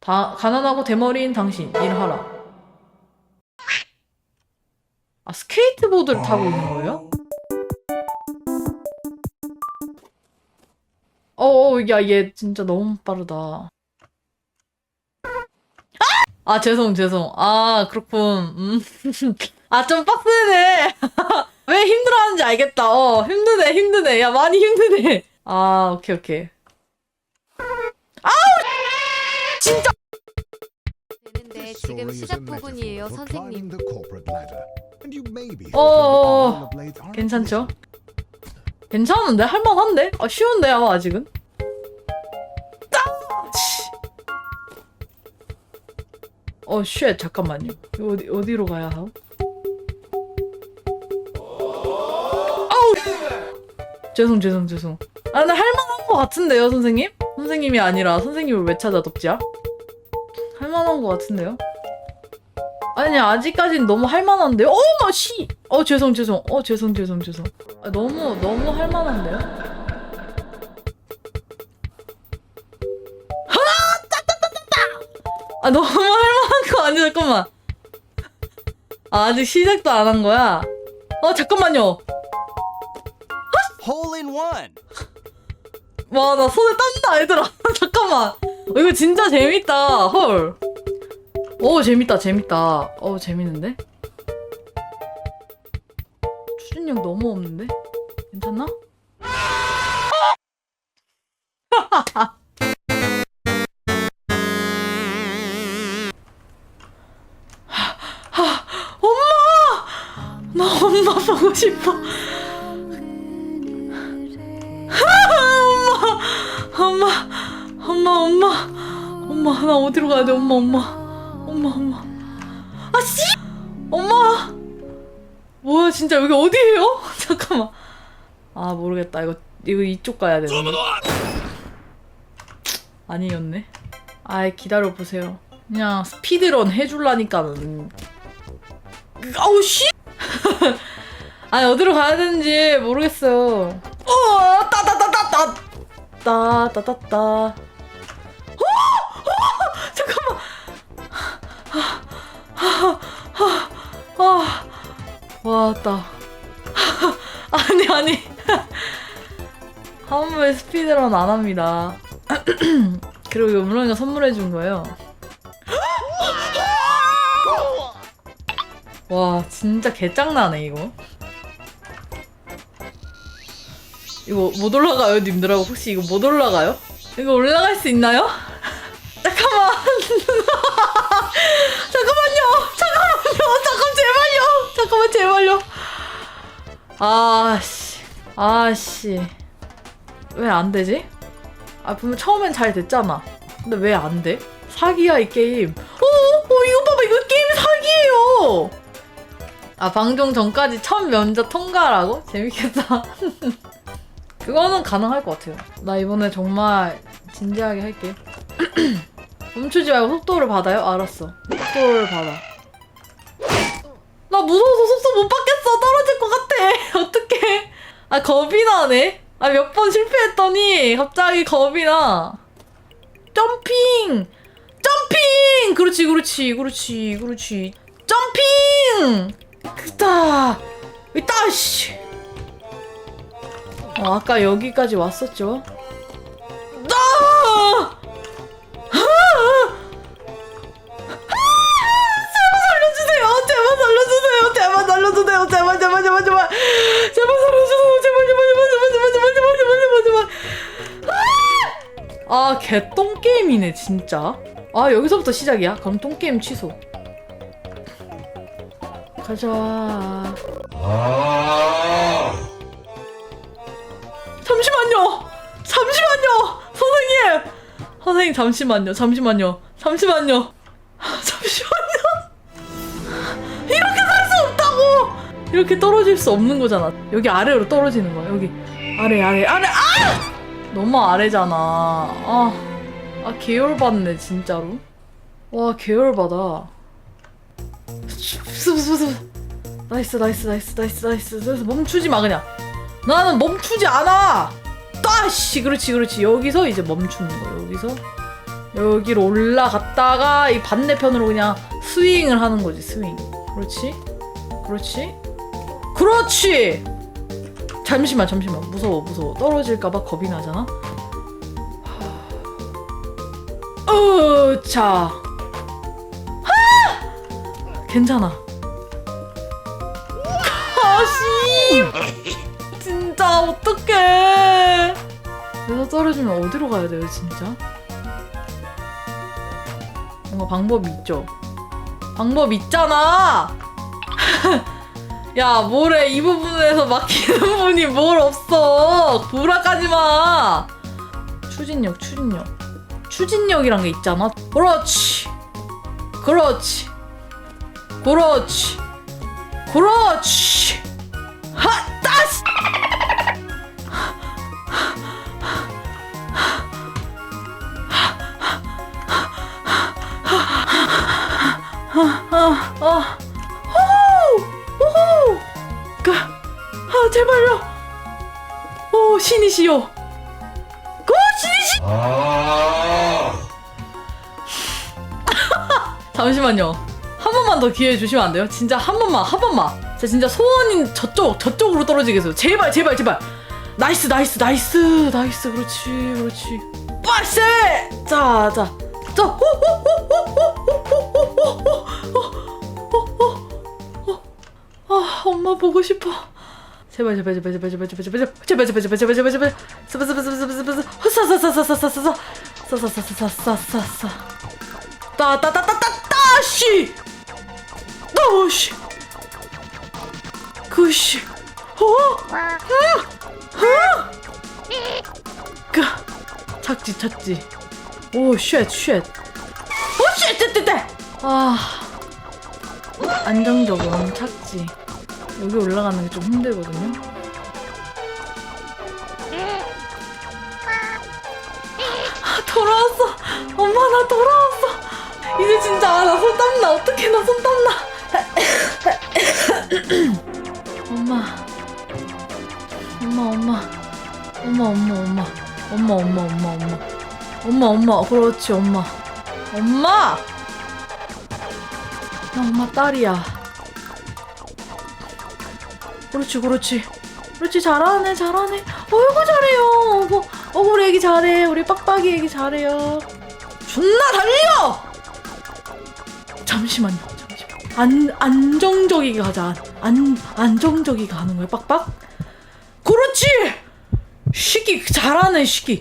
다 가난하고 대머리인 당신 일하라. 아 스케이트보드를 타고 있는 거예요? 어어 야얘 진짜 너무 빠르다. 아 죄송 죄송 아 그렇군 음. 아좀 빡세네 왜 힘들어하는지 알겠다 어 힘드네 힘드네 야 많이 힘드네 아 오케이 오케이 지금 시작 부분이에요, 선생님. 어어어. 괜찮죠? 괜찮은데 할만한데 아 쉬운데 아마 아직은 어 쉣 잠깐만요 이거 어디 어디로 가야 하오? 아우 죄송 죄송 죄송 아 근데 할만한 거 같은데요 선생님? 선생님이 아니라 선생님을 왜 찾아 덕지야? 할만한 거 같은데요? 아니 아직까진 너무 할만한데요? 어머 씨! 어 죄송 죄송 어 죄송 죄송 죄송 아, 너무 너무 할만한데요? 따따따따따! 아 너무 할만한 거 아니 잠깐만 아, 아직 시작도 안 한 거야? 어 잠깐만요 Hole in one. 와 나 손에 땀나 얘들아 잠깐만 어, 이거 진짜 재밌다 헐 오 재밌다 재밌다. 어 재밌는데? 추진력 너무 없는데? 괜찮나? 엄마! 나 엄마 보고 싶어. 엄마, 엄마, 엄마, 엄마, 나 어디로 가야 돼? 엄마, 엄마, 엄마, 엄마. 아 씨, 엄마. 뭐야, 진짜 여기 어디예요? 잠깐만. 아 모르겠다. 이거 이거 이쪽 가야 되는데. 아니었네. 아이 기다려 보세요. 그냥 스피드런 해줄라니까는. 아우 씨. 아니 어디로 가야 되는지 모르겠어요. 어, 따다다다다. 따따따따. 어! 어! 잠깐만. 아, 왔다. 아니 아니. 한 번에 스피드런 안 합니다. 그리고 이거 물론이가 선물해 준 거예요. 와 진짜 개짱나네 이거. 이거 못 올라가요, 님들아? 혹시 이거 못 올라가요? 이거 올라갈 수 있나요? 잠깐만. 잠깐만 제발요. 아씨. 아씨. 왜 안 되지? 아 분명 처음엔 잘 됐잖아. 근데 왜 안 돼? 사기야 이 게임. 어, 어 이거 봐봐 이거 게임 사기예요. 아 방송 전까지 첫 면접 통과라고? 재밌겠다. 그거는 가능할 것 같아요. 나 이번에 정말 진지하게 할게. 멈추지 말고 속도를 받아요? 알았어. 속도를 받아. 나 무서워서 속도 못 받겠어. 떨어질 것 같아. 어떡해. 아, 겁이 나네. 아, 몇 번 실패했더니 갑자기 겁이 나. 점핑! 점핑! 그렇지, 그렇지, 그렇지, 그렇지. 점핑! 그다! 있다, 씨! 어, 아까 여기까지 왔었죠? 개똥 게임이네 진짜. 아 여기서부터 시작이야? 그럼 똥 게임 취소. 가자. 잠시만요. 잠시만요. 선생님. 선생님 잠시만요. 잠시만요. 잠시만요. 잠시만요. 이렇게 살 수 없다고. 이렇게 떨어질 수 없는 거잖아. 여기 아래로 떨어지는 거야. 여기 아래 아래 아래 아! 너무 아래잖아. 아. 아 계열받네 진짜로. 와 계열받아. 나이스 나이스 나이스 나이스 나이스 나이스 멈추지 마 그냥. 나는 멈추지 않아. 따씨 그렇지 그렇지 여기서 이제 멈추는 거 여기서 여기로 올라갔다가 이 반대편으로 그냥 스윙을 하는 거지 스윙 그렇지 그렇지 그렇지 잠시만 잠시만. 무서워 무서워. 떨어질까봐 겁이 나잖아? 어자 아! 괜찮아. 가심 진짜 어떡해. 여기서 떨어지면 어디로 가야 돼요 진짜? 뭔가 방법이 있죠? 방법 있잖아 야 뭐래? 이 부분에서 막히는 분이 뭘 없어? 불화까지 마. 추진력 추진력. 추진력이란 게 있잖아. 그렇지. 그렇지. 그렇지. 그렇지. 하 따시 오 신이시여. 고 신이시. 잠시만요. 한 번만 더 기회 주시면 안 돼요? 진짜 한 번만, 한 번만. 제 진짜 소원인 저쪽, 저쪽으로 떨어지겠어요. 제발, 제발, 제발. 나이스, 나이스, 나이스, 나이스. 그렇지, 그렇지. 빠세! 자, 자. 자, 호, 호, 호, 호, 호, 호, 호, 호, 호, 호. 아, 엄마 보고 싶어. 제발 제발 제발 제발 제발 제발 제발 제발 제발 제발 제발 제발 제발 제발 제발 제발 제발 제발 제발 허사사사사사사사사 사사사사사사사사 따따따따따따씨 너씨 그씨 어? 그 찾지 찾지 오쉣쉣 오쉣 떼떼떼 아 안정적으로 찾지 여기 올라가는 게 좀 힘들거든요. 아, 돌아왔어. 엄마 나 돌아왔어. 이제 진짜 아, 나 손 땀나. 어떡해 나손 땀나. 엄마. 엄마 엄마. 엄마 엄마 엄마. 엄마 엄마 엄마 엄마. 엄마 엄마 그렇지 엄마. 엄마. 나 엄마 딸이야. 그렇지 그렇지. 그렇지 잘하네 잘하네. 어이구 잘해요. 어구 어구 우리 애기 잘해. 우리 빡빡이 애기 잘해요. 존나 달려! 잠시만요 잠시만 안 안정적이게 가자. 안 안정적이게 가는 거야 빡빡? 그렇지! 시기 잘하네 시기